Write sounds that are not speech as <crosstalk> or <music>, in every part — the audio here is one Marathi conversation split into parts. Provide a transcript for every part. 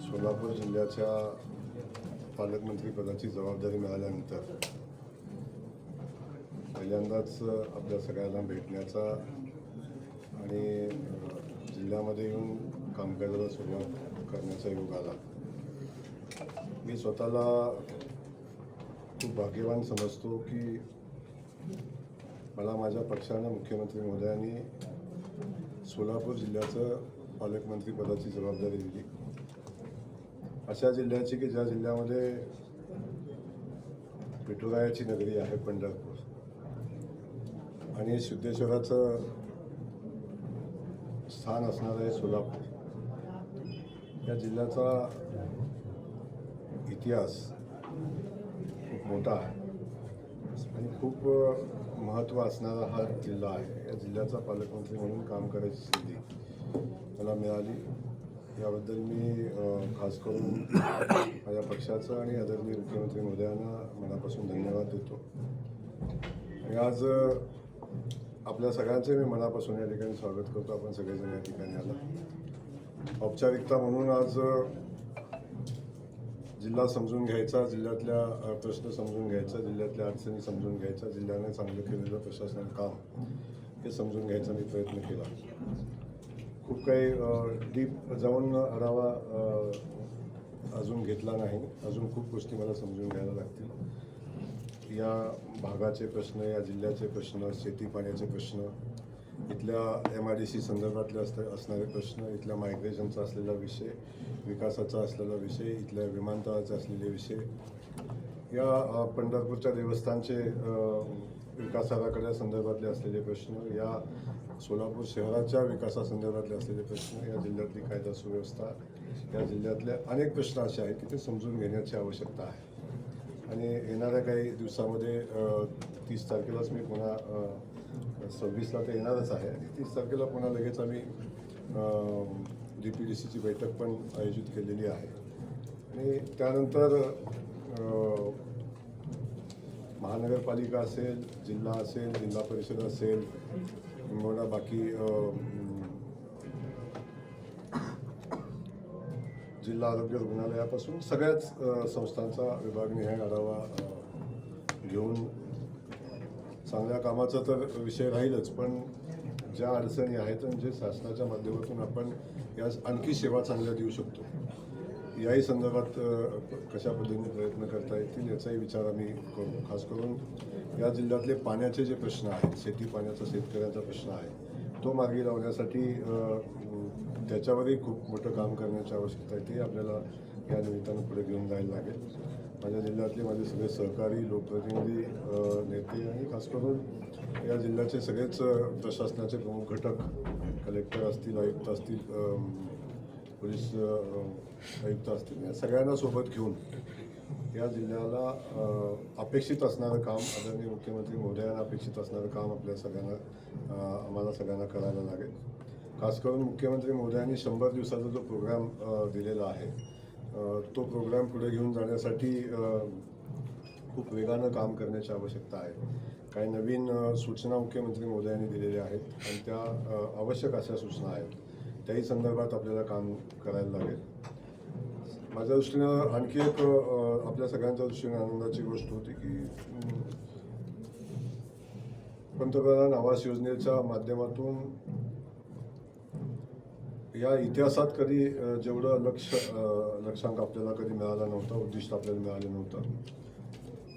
सोलापूर जिल्ह्याच्या पालकमंत्रीपदाची जबाबदारी मिळाल्यानंतर पहिल्यांदाच आपल्या सगळ्यांना भेटण्याचा आणि जिल्ह्यामध्ये येऊन कामकाजाला सुरुवात करण्याचा योग आला. मी स्वतःला खूप भाग्यवान समजतो की मला माझ्या पक्षानं मुख्यमंत्री महोदयांनी सोलापूर जिल्ह्याचं पालकमंत्रीपदाची जबाबदारी दिली. अशा जिल्ह्याची की ज्या जिल्ह्यामध्ये विठुरायाची नगरी आहे पंढरपूर. आणि सिद्धेश्वराचं स्थान असणार आहे सोलापूर. या जिल्ह्याचा इतिहास खूप मोठा आहे. आणि खूप महत्त्व असणारा हा जिल्हा आहे. या जिल्ह्याचा पालकमंत्री म्हणून काम करायची संधी मला मिळाली. याबद्दल मी खास करून माझ्या पक्षाचं आणि आदरणीय मुख्यमंत्री महोदयांना मनापासून धन्यवाद देतो. आणि आज आपल्या सगळ्यांचे मी मनापासून या ठिकाणी स्वागत करतो. आपण सगळेजण या ठिकाणी आला औपचारिकता म्हणून आज जिल्हा समजून घ्यायचा जिल्ह्यातल्या प्रश्न समजून घ्यायचा जिल्ह्यातल्या अडचणी समजून घ्यायचा जिल्ह्याने चांगलं केलेलं प्रशासन काम हे समजून घ्यायचा मी प्रयत्न केला. खूप काही डीप जाऊन आढावा अजून घेतला नाही. अजून खूप गोष्टी मला समजून घ्यायला लागतील. या भागाचे प्रश्न या जिल्ह्याचे प्रश्न शेती पाण्याचे प्रश्न इथल्या एम आय डी सी संदर्भातले असत असणारे प्रश्न इथल्या मायग्रेशनचा असलेला विषय विकासाचा असलेला विषय इथल्या विमानतळाचे असलेले विषय. या पंढरपूरच्या देवस्थानचे विकास विकासाकडे संदर्भातले असलेले प्रश्न या सोलापूर शहराच्या विकासासंदर्भातले असलेले प्रश्न या जिल्ह्यातली कायदा सुव्यवस्था या जिल्ह्यातले अनेक प्रश्न असे आहेत की ते समजून घेण्याची आवश्यकता आहे. आणि येणाऱ्या काही दिवसामध्ये तीस तारखेलाच मी पुन्हा सव्वीसला तर येणारच आहे. आणि तीस तारखेला पुन्हा लगेच आम्ही डी पी डी सीची बैठक पण आयोजित केलेली आहे. आणि त्यानंतर महानगरपालिका असेल जिल्हा असेल जिल्हा परिषद असेल किंवा बाकी जिल्हा आरोग्य रुग्णालयापासून सगळ्याच संस्थांचा संस्थांचा विभागनिहाय आढावा घेऊन चांगल्या कामाचा तर विषय राहीलच पण ज्या अडचणी आहेत आणि जे शासनाच्या माध्यमातून आपण यास आणखी सेवा चांगल्या देऊ शकतो याही संदर्भात कशा पद्धतीने प्रयत्न करता येतील याचाही विचार आम्ही करू खास करून या जिल्ह्यातले पाण्याचे जे प्रश्न आहेत शेती पाण्याचा शेतकऱ्यांचा प्रश्न आहे तो मार्गी लावण्यासाठी त्याच्यावरही खूप मोठं काम करण्याची आवश्यकता आहे ते आपल्याला या निमित्तानं पुढे घेऊन जायला लागेल. माझ्या जिल्ह्यातले माझे सगळे सहकारी लोकप्रतिनिधी नेते आणि खास करून या जिल्ह्याचे सगळेच प्रशासनाचे प्रमुख घटक कलेक्टर असतील आयुक्त असतील पोलीस आयुक्त असतील या सगळ्यांना सोबत घेऊन या जिल्ह्याला अपेक्षित असणारं काम आदरणीय मुख्यमंत्री महोदयांना अपेक्षित असणारं काम आपल्या सगळ्यांना आम्हाला सगळ्यांना करायला लागेल. खास करून मुख्यमंत्री महोदयांनी शंभर दिवसाचा जो प्रोग्राम दिलेला आहे तो प्रोग्राम पुढे घेऊन जाण्यासाठी खूप वेगानं काम करण्याची आवश्यकता आहे. काही नवीन सूचना मुख्यमंत्री महोदयांनी दिलेल्या आहेत आणि त्या आवश्यक अशा सूचना आहेत. त्याही संदर्भात आपल्याला काम करायला लागेल. माझ्या दृष्टीनं आणखी एक आपल्या सगळ्यांच्या दृष्टीने आनंदाची गोष्ट होती की पंतप्रधान आवास योजनेच्या माध्यमातून या इतिहासात कधी जेवढं लक्ष लक्षांक आपल्याला कधी मिळाला नव्हता उद्दिष्ट आपल्याला मिळालं नव्हतं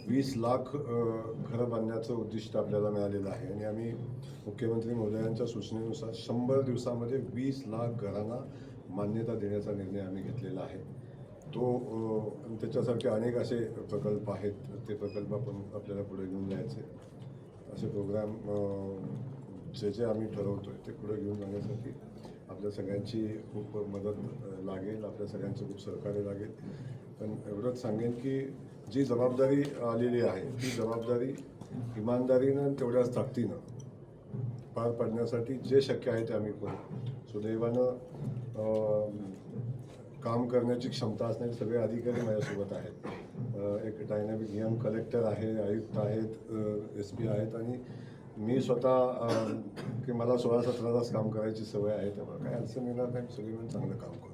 वीस लाख घरं बांधण्याचं उद्दिष्ट आपल्याला मिळालेलं आहे. आणि आम्ही मुख्यमंत्री महोदयांच्या सूचनेनुसार शंभर दिवसामध्ये वीस लाख घरांना मान्यता देण्याचा निर्णय आम्ही घेतलेला आहे. तो त्याच्यासारखे अनेक असे प्रकल्प आहेत ते प्रकल्प आपण आपल्याला पुढे घेऊन जायचे. असे प्रोग्राम जे जे आम्ही ठरवतो आहे ते पुढे घेऊन जाण्यासाठी आपल्या सगळ्यांची खूप मदत लागेल आपल्या सगळ्यांचं खूप सहकार्य लागेल. पण एवढंच सांगेन की जी जबाबदारी आलेली आहे ती जबाबदारी इमानदारीनं आणि तेवढ्याच ताकदीनं पार पाडण्यासाठी जे शक्य आहे ते आम्ही करू. सुदैवानं काम करण्याची क्षमता असणारे सगळे अधिकारी माझ्यासोबत आहेत. एक डायनॅमिक यंग कलेक्टर आहे आयुक्त आहेत एस पी आहेत आणि मी स्वतः की मला सोळा सतरा तास काम करायची सवय आहे त्यामुळे काही अडचण येणार नाही सगळी मिळून चांगलं काम करू.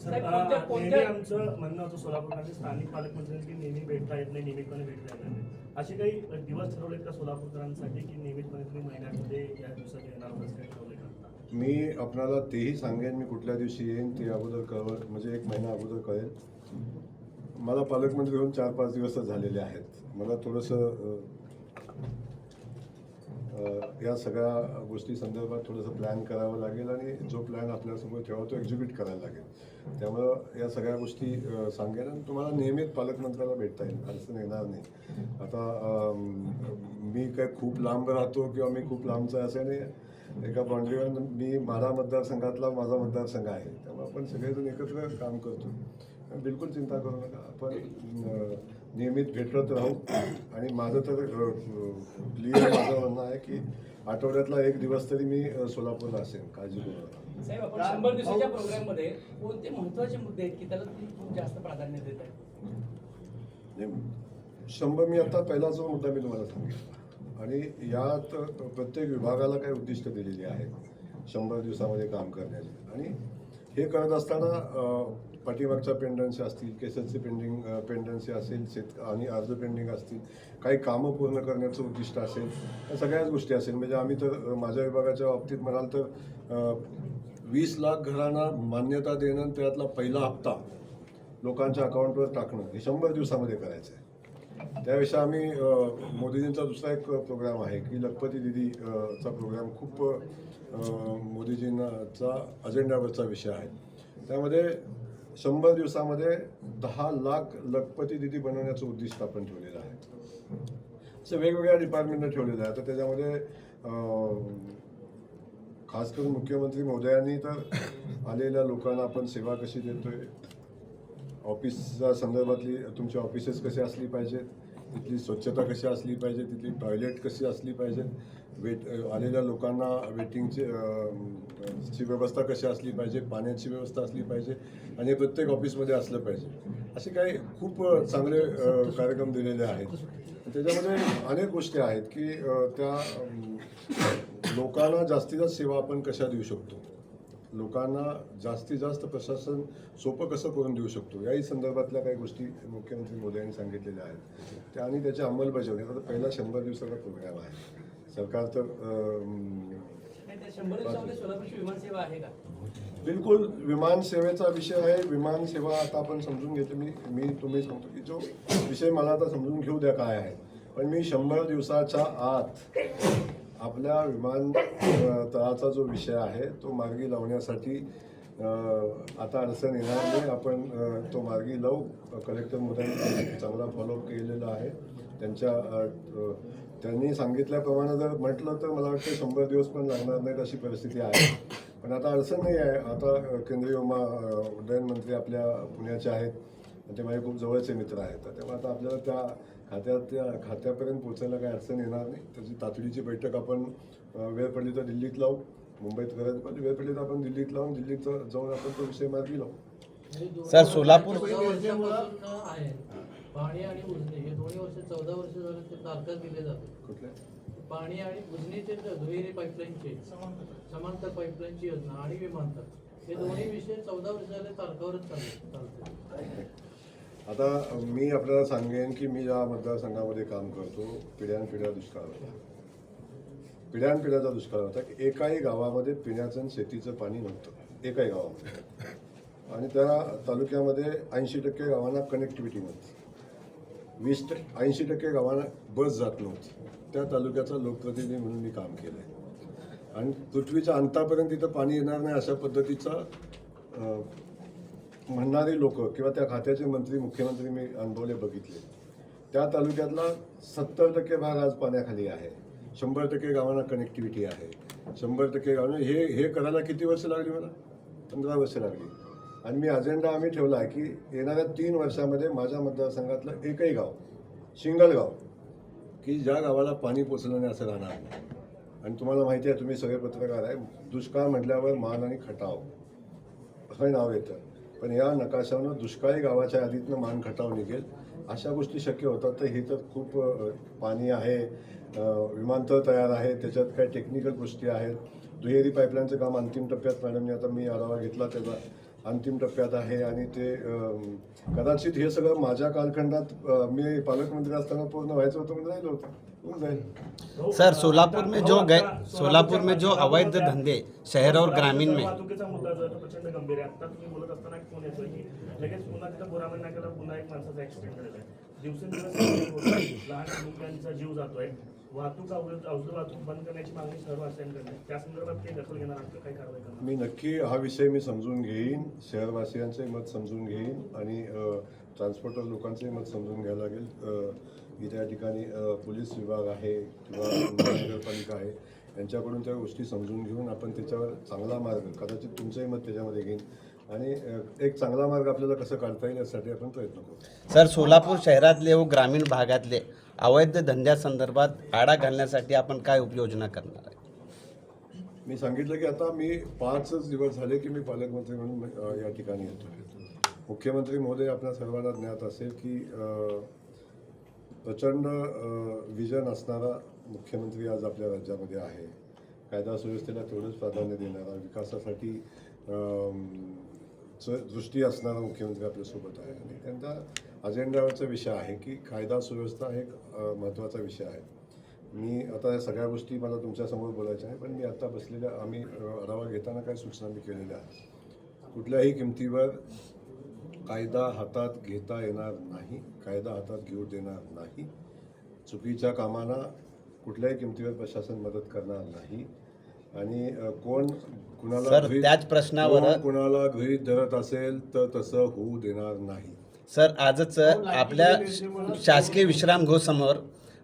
सर, साहेब, अ, कोणत्या- नेहमी कोणत्या- आमचं म्हणणं होतं सोलापूरमध्ये स्थानिक पालकमंत्र्यांची नेहमी भेटता येत नाही नियमितपणे भेटता येत नाही. असे काही दिवस ठरवलेत का सोलापूरकरांसाठी की नियमितपणे तुम्ही महिन्यामध्ये या दिवसात येणार असं काही ठरवलंय का मी आपणाला तेही सांगेन मी कुठल्या दिवशी येईन ते अगोदर कळव म्हणजे एक महिना अगोदर कळेल. मला पालकमंत्री होऊन चार पाच दिवसच झालेले आहेत. मला थोडंसं या सगळ्या गोष्टी संदर्भात थोडंसं प्लॅन करावं लागेल आणि जो प्लॅन आपल्यासमोर ठेवा तो एक्झिक्यूट करायला लागेल. त्यामुळं या सगळ्या गोष्टी सांगेल आणि तुम्हाला नेहमीच पालकमंत्र्याला भेटता येईल. अडचण येणार नाही. आता मी काय खूप लांब राहतो किंवा मी खूप लांबचा आहे असं नाही. एका बाउंड्रीवर मी माझा मतदारसंघातला माझा मतदारसंघ आहे. त्यामुळे आपण सगळेजण एकत्र काम करतो. बिलकुल चिंता करू नका. आपण नियमित भेटत राहू. आणि माझं तर क्लिअर माझं म्हणणं आहे की आठवड्यातला एक दिवस तरी मी सोलापूरला असेल काळजी करू नका साहेब आपण शंभर दिवसाच्या प्रोग्राममध्ये कोणते महत्त्वाचे मुद्दे आहेत की त्याला खूप जास्त प्राधान्य देत आहे शंभर मी आता पहिला जो मुद्दा मी तुम्हाला सांगितला. आणि यात प्रत्येक विभागाला काही उद्दिष्ट दिलेली आहेत. शंभर दिवसामध्ये काम करण्याची. आणि हे करत असताना पाठीमागच्या पेंडन्सी असतील केसेसचे पेंडिंग पेंडन्सी असेल शेत आणि अर्ज पेंडिंग असतील काही कामं पूर्ण करण्याचं उद्दिष्ट असेल या सगळ्याच गोष्टी असेल. म्हणजे आम्ही तर माझ्या विभागाच्या बाबतीत म्हणाल तर वीस लाख घरांना मान्यता देणं आणि त्यातला पहिला हप्ता लोकांच्या अकाउंटवर टाकणं हे शंभर दिवसामध्ये करायचं आहे त्याविषयी आम्ही मोदीजींचा दुसरा एक प्रोग्राम आहे की लखपती दिदीचा चा प्रोग्राम. खूप मोदीजींचा अजेंड्यावरचा विषय आहे. त्यामध्ये शंभर दिवसामध्ये दहा लाख लखपती दिदी बनवण्याचं उद्दिष्ट आपण ठेवलेलं आहे. असं वेगवेगळ्या डिपार्टमेंटनं ठेवलेलं आहे. तर त्याच्यामध्ये खास करून मुख्यमंत्री महोदयांनी तर आलेल्या लोकांना आपण सेवा कशी देतोय? ऑफिसच्या संदर्भातली तुमची ऑफिसेस कशी असली पाहिजेत? तिथली स्वच्छता कशी असली पाहिजे तिथली टॉयलेट कशी असली पाहिजे वेट आलेल्या लोकांना वेटिंगची ची व्यवस्था कशी असली पाहिजे पाण्याची व्यवस्था असली पाहिजे आणि प्रत्येक ऑफिसमध्ये असलं पाहिजे. असे काही खूप चांगले कार्यक्रम दिलेले आहेत. त्याच्यामध्ये अनेक गोष्टी आहेत की त्या लोकांना जास्तीत जास्त सेवा आपण कशा देऊ शकतो? लोकांना जास्तीत जास्त प्रशासन सोपं कसं करून देऊ शकतो? याही संदर्भातल्या काही गोष्टी मुख्यमंत्री मोदी यांनी सांगितलेल्या आहेत. त्या आणि त्याची अंमलबजावणी आता पहिला शंभर दिवसाचा प्रोग्राम आहे. सरकार तर विमानसेवा बिलकुल विमान सेवेचा विषय आहे. विमान सेवा आता आपण समजून घेतो मी मी तुम्ही सांगतो की जो विषय मला आता समजून घेऊ द्या काय आहे. पण मी शंभर दिवसाच्या आत आपल्या विमान तळाचा जो विषय आहे तो मार्गी लावण्यासाठी आता अडचण येणार नाही आपण तो मार्गी लावू. कलेक्टर मोदयांनी चांगला फॉलोअप केलेला आहे. त्यांच्या त्यांनी सांगितल्याप्रमाणे जर म्हटलं तर मला वाटतं शंभर दिवस पण लागणार नाहीत अशी परिस्थिती आहे. पण आता अडचण नाही आहे. आता केंद्रीय उमा उड्डयन मंत्री आपल्या पुण्याचे आहेत. ते माझे खूप जवळचे मित्र आहेत. तर तेव्हा आता आपल्याला त्या खात्यात त्या खात्यापर्यंत पोहोचायला काही अडचण येणार नाही. त्याची तातडीची बैठक आपण वेळ पडली तर दिल्लीत लावू. मुंबईत गरज पडली वेळ पडली तर आपण दिल्लीत लावून दिल्लीत जाऊन आपण तो विषय मार्गी लावू. सर सोलापूर पाणी आणि उजनी हे दोन्ही वर्ष चौदा वर्ष झाले ते तारखा दिले जाते कुठल्या पाणी आणि उजनीचे दुहेरी पाईपलाईनचे. समांतर पाईपलाईनची योजना आणि विमानतळ. हे दोन्ही विषय चौदा वर्ष झाले तारखावरच चालू चालते आता मी आपल्याला सांगेन की मी ज्या मतदारसंघामध्ये काम करतो पिढ्यानपिढ्या दुष्काळ होता. पिढ्यानपिढ्याचा दुष्काळ होता. की एकाही गावामध्ये पिण्याचं आणि शेतीचं पाणी नव्हतं. एकाही गावामध्ये. आणि त्या तालुक्यामध्ये ऐंशी टक्के गावांना कनेक्टिव्हिटी नव्हती. वीस टक्के ऐंशी टक्के गावांना बस जात नव्हती. त्या तालुक्याचा लोकप्रतिनिधी म्हणून मी काम केलं आहे आणि पृथ्वीच्या अंतापर्यंत तिथं पाणी येणार नाही अशा पद्धतीचा म्हणणारी लोक किंवा त्या खात्याचे मंत्री मुख्यमंत्री मी अनुभवले बघितले. त्या तालुक्यातला सत्तर टक्के भाग आज पाण्याखाली आहे. शंभर टक्के गावांना कनेक्टिव्हिटी आहे. शंभर टक्के गावांना हे हे करायला किती वर्ष लागली मला? पंधरा वर्ष लागली. आणि मी अजेंडा आम्ही ठेवला आहे की येणाऱ्या तीन वर्षामध्ये माझ्या मतदारसंघातलं एकही गाव सिंगल गाव की ज्या गावाला पाणी पोचलं नाही असं राहणार नाही. आणि तुम्हाला माहिती आहे तुम्ही सगळे पत्रकार आहे. दुष्काळ म्हटल्यावर मान आणि खटाव. हे नाव येतं. पण या नकाशानं दुष्काळी गावाच्या यादीतनं मान खटाव निघेल. अशा गोष्टी शक्य होतात. तर हे तर खूप पाणी आहे. विमानतळ तयार आहे. त्याच्यात काही टेक्निकल गोष्टी आहेत. दुहेरी पाईपलाईनचं काम अंतिम टप्प्यात मॅडमने आता मी आढावा घेतला. त्याचा अंतिम टप्प्यात आहे आणि ते कदाचित हे सगळं माझ्या कालखंडात मी पालकमंत्री असताना पूर्ण व्हायचं होतं म्हणजे राहिलं होतं. सर सोलापुर में जो गए सोलापुर में जो अवैध धंधे शहर और ग्रामीण में दिवसेंदिवस. <coughs> लहान मुलांचा जीव जातोय. वाहतूक वाहतूक बंद करण्याची मागणी सर्व त्या संदर्भात काही दखल घेणार आहात का? काही कारवाई करणार? मी नक्की हा विषय मी समजून घेईन. शहरवासियांचे मत समजून घेईन आणि ट्रान्सपोर्टर लोकांचंही मत समजून घ्यायला लागेल. अ, इथे या ठिकाणी पोलीस विभाग आहे किंवा महानगरपालिका आहे यांच्याकडून त्या गोष्टी समजून घेऊन आपण त्याच्यावर चांगला मार्ग कदाचित तुमचंही मत त्याच्यामध्ये घेईन. आणि एक चांगला मार्ग आपल्याला कसं काढता येईल यासाठी आपण प्रयत्न करू. सर सोलापूर शहरातले व ग्रामीण भागातले अवैध धंद्यासंदर्भात आळा घालण्यासाठी आपण काय उपयोजना करणार आहे? मी सांगितलं की आता मी पाचच दिवस झाले की मी पालकमंत्री म्हणून या ठिकाणी येतो. मुख्यमंत्री महोदय आपल्या सर्वांना ज्ञात असेल की प्रचंड विजन असणारा मुख्यमंत्री आज आपल्या राज्यामध्ये आहे. कायदा सुव्यवस्थेला तेवढंच प्राधान्य देणारा विकासासाठी दृष्टी असणारा मुख्यमंत्री आपल्यासोबत आहे. आणि त्यांचा अजेंड्यावरचा विषय आहे की कायदा सुव्यवस्था हा एक महत्त्वाचा विषय आहे. मी आता या सगळ्या गोष्टी मला तुमच्यासमोर बोलायच्या आहे पण मी आता बसलेल्या आम्ही आढावा घेताना काही सूचना मी केलेल्या आहेत. कुठल्याही किमतीवर कायदा हातात घेता येणार नाही कायदा हातात घेऊ देणार नाही चुकीच्या कामांना कुठल्याही किमतीवर प्रशासन मदत करणार नाही आणि कोण कुणाला सर, गृहीत- त्याच प्रश्नावर- कोण कुणाला गृहीत धरत असेल तर तसं होऊ देणार नाही. सर आजच आपल्या शासकीय विश्रामगृहासमोर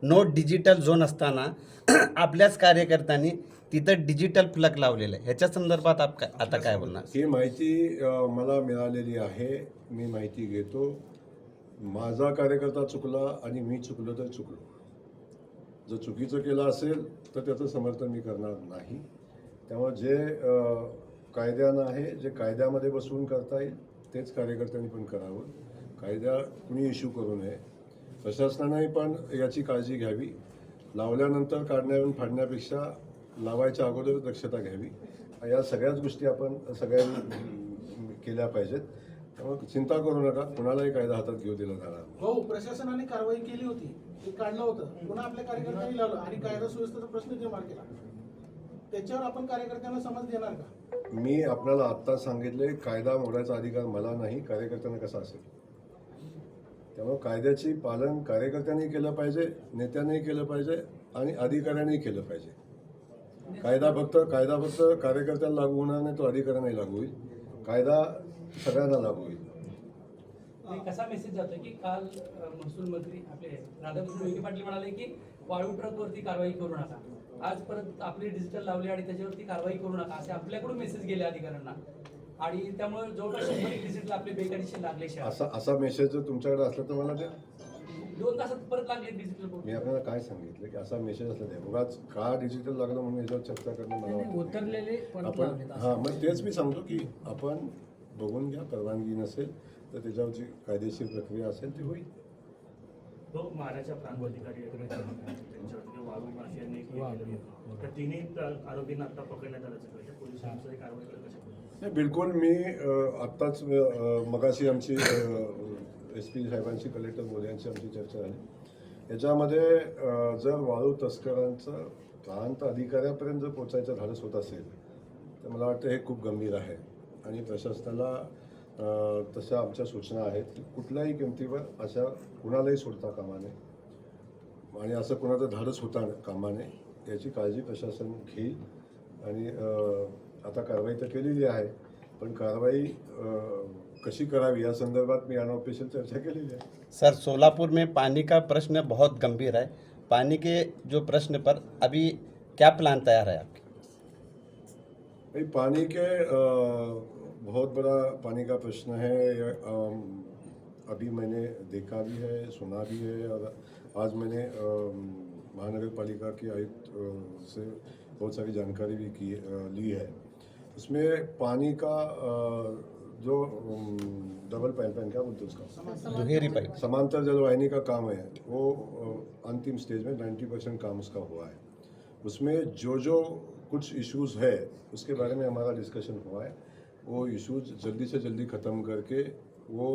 नो डिजिटल झोन असताना <clears throat> आपल्याच कार्यकर्त्यांनी तिथं डिजिटल प्लग लावलेलं आहे. ह्याच्या संदर्भात आप काय आता काय बोलणार? ही माहिती अ, मला मिळालेली आहे. मी माहिती घेतो. माझा कार्यकर्ता चुकला आणि मी चुकलो तर चुकलो. जर चुकीचं केलं असेल तर त्याचं समर्थन मी करणार नाही. त्यामुळे जे कायद्यानं आहे जे कायद्यामध्ये बसवून करता येईल तेच कार्यकर्त्यांनी पण करावं. कायदा कुणी इश्यू करू नये. प्रशासनाने पण याची काळजी घ्यावी. लावल्यानंतर काढण्यावरून फाडण्यापेक्षा लावायच्या अगोदर दक्षता घ्यावी. या सगळ्याच गोष्टी आपण सगळ्यांनी केल्या पाहिजेत. त्यामुळे चिंता करू नका. कुणालाही कायदा हातात घेऊ दिला जाणार हो प्रशासनाने कारवाई केली होती. काढलं होतं. पुन्हा आपल्या कार्यकर्त्यांनी लावलं आणि कायदा सुव्यवस्थेचा प्रश्न निर्माण केला. त्याच्यावर आपण कार्यकर्त्यांना समज देणार का? मी आपल्याला आत्ता सांगितले कायदा मोडायचा अधिकार मला नाही कार्यकर्त्यांना कसा असेल? त्यामुळे कायद्याची पालन कार्यकर्त्यांनी केलं पाहिजे नेत्यांनी केलं पाहिजे आणि अधिकाऱ्यांनी केलं पाहिजे. कायदा फक्त कायदा फक्त कार्यकर्त्यांना लागू होणार नाही तो अधिकाऱ्यांनाही लागू होईल. कायदा सगळ्यांना लागू होईल. कसा मेसेज जातोय की काल महसूल मंत्री आपले राधाकृष्ण विखे पाटील म्हणाले की वाळू ट्रकवरती कारवाई करू नका. आज परत आपली डिजिटल लावली आणि त्याच्यावरती कारवाई करू नका असे आपल्याकडून मेसेज गेले अधिकाऱ्यांना. आणि त्यामुळे जवळपास शंभर डिजिटल आपले बेकायदेशीर लागले शहरात. असा असा मेसेज जर तुमच्याकडे असला तर मला द्या. दोन तासात परत लागले डिजिटल मी आपल्याला काय सांगितलं की असा मेसेज असला द्या उगाच का डिजिटल लागलं म्हणून याच्यावर चर्चा करणं मला वाटत नाही. उतरलेले पण आपण हां मग तेच मी सांगतो की आपण बघून घ्या परवानगी नसेल तर त्याच्यावर जी कायदेशीर प्रक्रिया असेल ती होईल. तो मानाच्या प्रांत अधिकारी आहेत त्यांच्यावरती वाळू माफियांनी हे केलं होतं. तर तिन्ही त- आरोपींना आता पकडण्यात आल्याचं कळलं पोलिसांची कारवाई करत कशा नाही बिलकुल मी आत्ताच मगाशी आमची एस पी साहेबांशी कलेक्टर मोदी यांची आमची चर्चा झाली. याच्यामध्ये जर वाळू तस्करांचं प्रांत अधिकाऱ्यापर्यंत जर पोचायचं धाडस होत असेल तर मला वाटतं हे खूप गंभीर आहे. आणि प्रशासनाला तशा आमच्या सूचना आहेत की कुठल्याही किमतीवर अशा कुणालाही सोडता कामा नये. आणि असं कुणाचं धाडस होता कामा नये याची काळजी प्रशासन घेईल. आणि आता कारवाई तर केलेली आहे पण कारवाई कशी करावी? या संदर्भात मी अनऑफिशियल चर्चा केलेली आहे. सर सोलापुर में पानी का प्रश्न बहुत गंभीर है। पानी के जो प्रश्न पर अभी क्या प्लान तैयार है आपके? भाई पानी के अ, बहुत बड़ा पानी का प्रश्न है ये, अभी मैंने देखा भी है सुना भी है और आज मैंने महानगर पालिका के आयुक्त से बहुत सारी जानकारी भी की ली है। इसमें पानी का जो डबल पाइपलाइन क्या बोलते हैं उसका? समांतर जलवाहिनी का काम है वो अंतिम स्टेज में 90 परसेंट काम उसका हुआ है। उसमें जो जो कुछ इश्यूज़ है उसके बारे में हमारा डिस्कशन हुआ है। वो इश्यूज़ जल्दी से जल्दी ख़त्म करके वो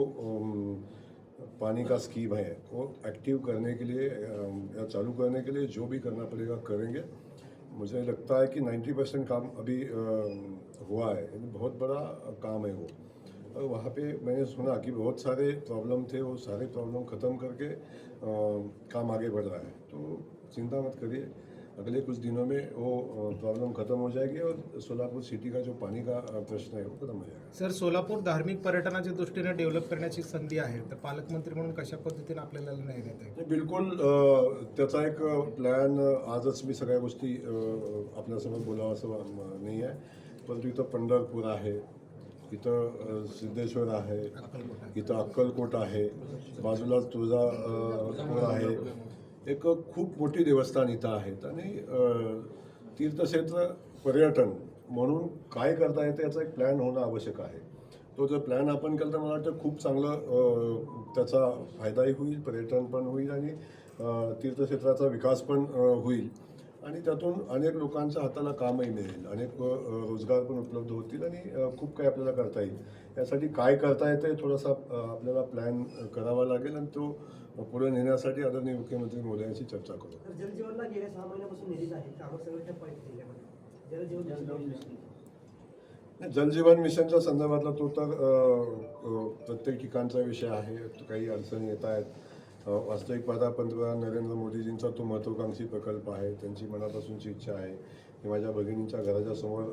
पानी का स्कीम है। वो एक्टिव करने के लिए या चालू करने के लिए जो भी करना पड़ेगा करेंगे। मुझे लगता है कि 90 परसेंट काम अभी हुआ है। बहुत बड़ा काम है वो। और वहाँ पे मैंने सुना कि बहुत सारे प्रॉब्लम थे, वो सारे प्रॉब्लम ख़त्म करके काम आगे बढ़ रहा है। तो चिंता मत करिए। अगले कुछ दिनों में वो प्रॉब्लम ख़त्म हो जाएगी और सोलापुर सिटी का जो पाणी का प्रश्न आहे वो खतम हो जाएगा। सर सोलापूर धार्मिक पर्यटनाच्या दृष्टीने डेव्हलप करण्याची संधी आहे तर पालकमंत्री म्हणून कशा पद्धतीने आपल्याला नाही, बिलकुल अ, त्याचा एक प्लॅन आजच मी सगळ्या गोष्टी आपल्यासमोर बोलावं असं नाही आहे. परंतु इथं पंढरपूर आहे इथं सिद्धेश्वर आहे. इथं अक्कलकोट आहे बाजूलाच तुळजापूर आहे एक खूप मोठी देवस्थान इथं आहेत आणि तीर्थक्षेत्र पर्यटन म्हणून काय करता येतं याचा एक प्लॅन होणं आवश्यक आहे. तो जर प्लॅन आपण केला तर मला वाटतं खूप चांगलं त्याचा फायदाही होईल पर्यटन पण होईल आणि तीर्थक्षेत्राचा विकास पण होईल. आणि त्यातून अनेक लोकांच्या हाताला कामही मिळेल अनेक रोजगार पण उपलब्ध होतील आणि खूप काही आपल्याला करता येईल. यासाठी काय करता येतं थोडासा आपल्याला प्लॅन करावा लागेल आणि तो पुढे नेण्यासाठी आदरणीय मुख्यमंत्री मोदयांशी चर्चा करू. जलजीवनला गेल्या सहा महिन्यापासून निधीच आहे कामं सगळं ठप्प आहेत जिल्ह्यामध्ये जलजीवन मिशनच्या संदर्भातला तो तर प्रत्येक ठिकाणचा विषय आहे. काही अडचणी येत आहेत. वास्तविक पाहता पंतप्रधान नरेंद्र मोदीजींचा तो महत्त्वाकांक्षी प्रकल्प आहे. त्यांची मनापासूनची इच्छा आहे की माझ्या भगिनींच्या घराच्या समोर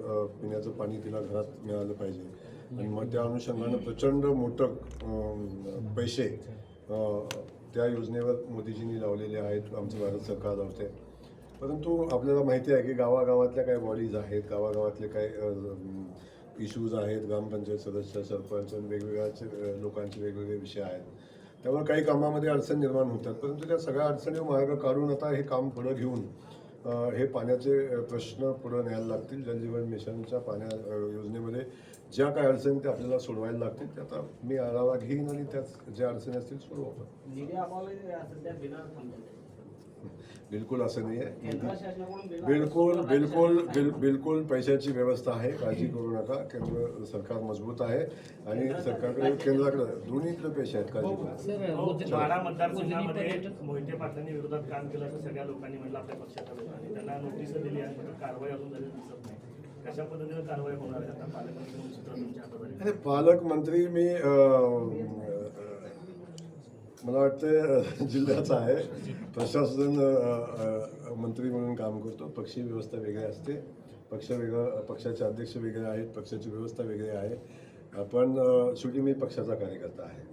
पिण्याचं पाणी तिला घरात मिळालं पाहिजे. आणि मग त्या अनुषंगानं प्रचंड मोठं पैसे त्या योजनेवर मोदीजींनी लावलेले आहेत. आमचं भारत सरकार लावते परंतु आपल्याला माहिती आहे की गावागावातल्या काही बॉडीज आहेत गावागावातले काही इश्यूज आहेत. ग्रामपंचायत सदस्य सरपंच आणि वेगवेगळ्या लोकांचे वेगवेगळे विषय आहेत. त्यामुळे काही कामामध्ये अडचण निर्माण होतात. परंतु त्या सगळ्या अडचणी मार्ग काढून आता हे काम पुढं घेऊन हे पाण्याचे प्रश्न पुढं न्यायला लागतील. जलजीवन मिशनच्या पाण्या योजनेमध्ये ज्या काय अडचणी त्या आपल्याला सोडवायला लागतील. त्या आता मी आढावा घेईन आणि त्यात ज्या अडचणी असतील सोडवू आपण. बिलकुल असं नाही आहे बिलकुल बिलकुल बिल बिलकुल पैशाची व्यवस्था आहे. काळजी करू नका. केंद्र सरकार मजबूत आहे. आणि सरकारकडे केंद्राकडे दोन्हीकडे पैसे आहेत. काळजी करू नका. हो, माढा मतदारसंघामध्ये मोहिते पाटलांनी विरोधात काम केलं असं सगळ्या लोकांनी म्हटलं आपल्या पक्षाच्या लोकांनी. त्यांना नोटीस दिली आहे पण कारवाई अजून झालेली दिसत नाही. कशा पद्धतीने कारवाई होणार आहे? आता पालकमंत्री मी मला वाटतं जिल्ह्याचा आहे. प्रशासन मंत्री म्हणून काम करतो. पक्षी व्यवस्था वेगळी असते. पक्ष वेगळं पक्षाचे अध्यक्ष वेगळे आहेत. पक्षाची व्यवस्था वेगळी आहे. पण शेवटी मी पक्षाचा कार्यकर्ता आहे.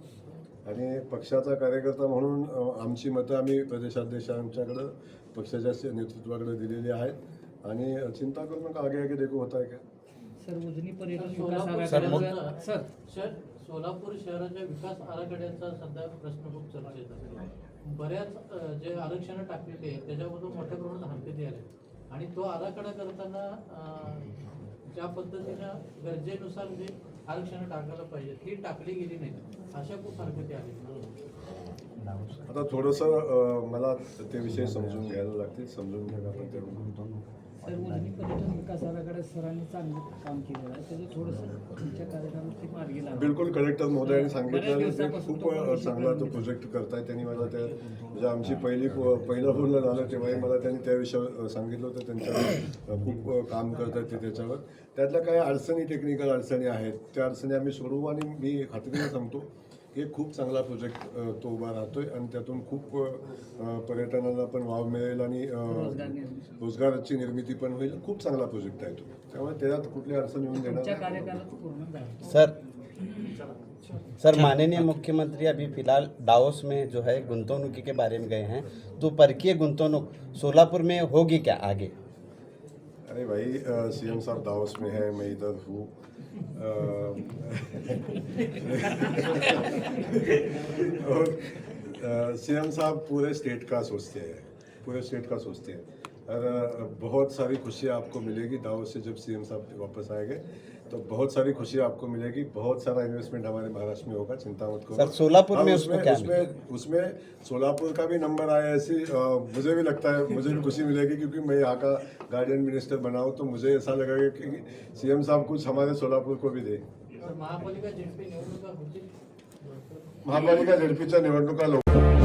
आणि पक्षाचा कार्यकर्ता म्हणून आमची मतं आम्ही प्रदेशाध्यक्षांच्याकडं पक्षाच्या नेतृत्वाकडे दिलेली आहेत. आणि चिंता करू नका. आगे आगे देखो होता आहे का सर उजनी पर्यटन विकास सर, आराखड्याचा सर शहर सोलापूर शहराच्या विकास आराखड्याचा सध्या प्रश्न खूप चर्चेत आहे. बऱ्याच जे आरक्षणं टाकलेली आहेत त्याच्यामधून मोठ्या प्रमाणात हरकती आल्या आणि तो आराखडा करताना ज्या पद्धतीनं गरजेनुसार जे आरक्षणं टाकायला पाहिजेत ही टाकली गेली नाहीत अशा खूप हरकती आल्या आता थोडंसं मला ते विषय समजून घ्यायला लागतील समजून घ्यायला आपण ते सर उजनी पर्यटन विकास आराखड्यात सरांनी चांगलं काम केलेलं आहे. त्याचं थोडंसं तुमच्या कार्यक्रमात ते मार्गी बिलकुल कलेक्टर महोदयांनी सांगितलं आणि ते खूप चांगला तो प्रोजेक्ट करताय. त्यांनी मला त्या म्हणजे आमची पहिली पहिलं बोलणं झालं तेव्हाही मला त्यांनी त्या विषयावर सांगितलं होतं. त्यांच्यावर खूप काम करतायत ते त्याच्यावर. त्यातल्या काही अडचणी टेक्निकल अडचणी आहेत त्या अडचणी आम्ही सोडवू आणि मी खात्रीने सांगतो. एक खूप चांगला प्रोजेक्ट तो उभा राहतोय आणि त्यातून खूप पर्यटनाला पण वाव मिळेल आणि रोजगाराची निर्मिती पण होईल. खूप चांगला प्रोजेक्ट आहे तो. त्यामुळे त्याच्यात कुठली अडचण येऊन देणार झालं सर सर माननीय मुख्यमंत्री अभी फ़िलहाल डाउस में जो है गुंतवणुकी के बारे में गए हैं। तो परकीय गुंतवणुक सोलापुर में होगी क्या आगे? अरे भाई सीएम साहब दावस में है मैं इधर हूँ। और सीएम साहब पूरे स्टेट का सोचते हैं, पूरे स्टेट का सोचते हैं। और बहुत सारी खुशियाँ आपको मिलेगी दावस से जब सीएम साहब वापस आएँगे। तो बहुत सारी खुशी आपको मिलेगी बहुत सारा इन्वेस्टमेंट हमारे महाराष्ट्र में होगा चिंता मत करो। सर, सोलापुर हाँ, में उसको उसमें क्या उसमें उसमें सोलापुर का भी नंबर आया ऐसी मुझे भी लगता है मुझे भी खुशी मिलेगी क्योंकि मैं यहाँ का गार्डियन मिनिस्टर बना हूँ तो मुझे ऐसा लगेगा कि सीएम साहब कुछ हमारे सोलापुर को भी दे। महापालिका झडपीच्या निवडणुका लवकर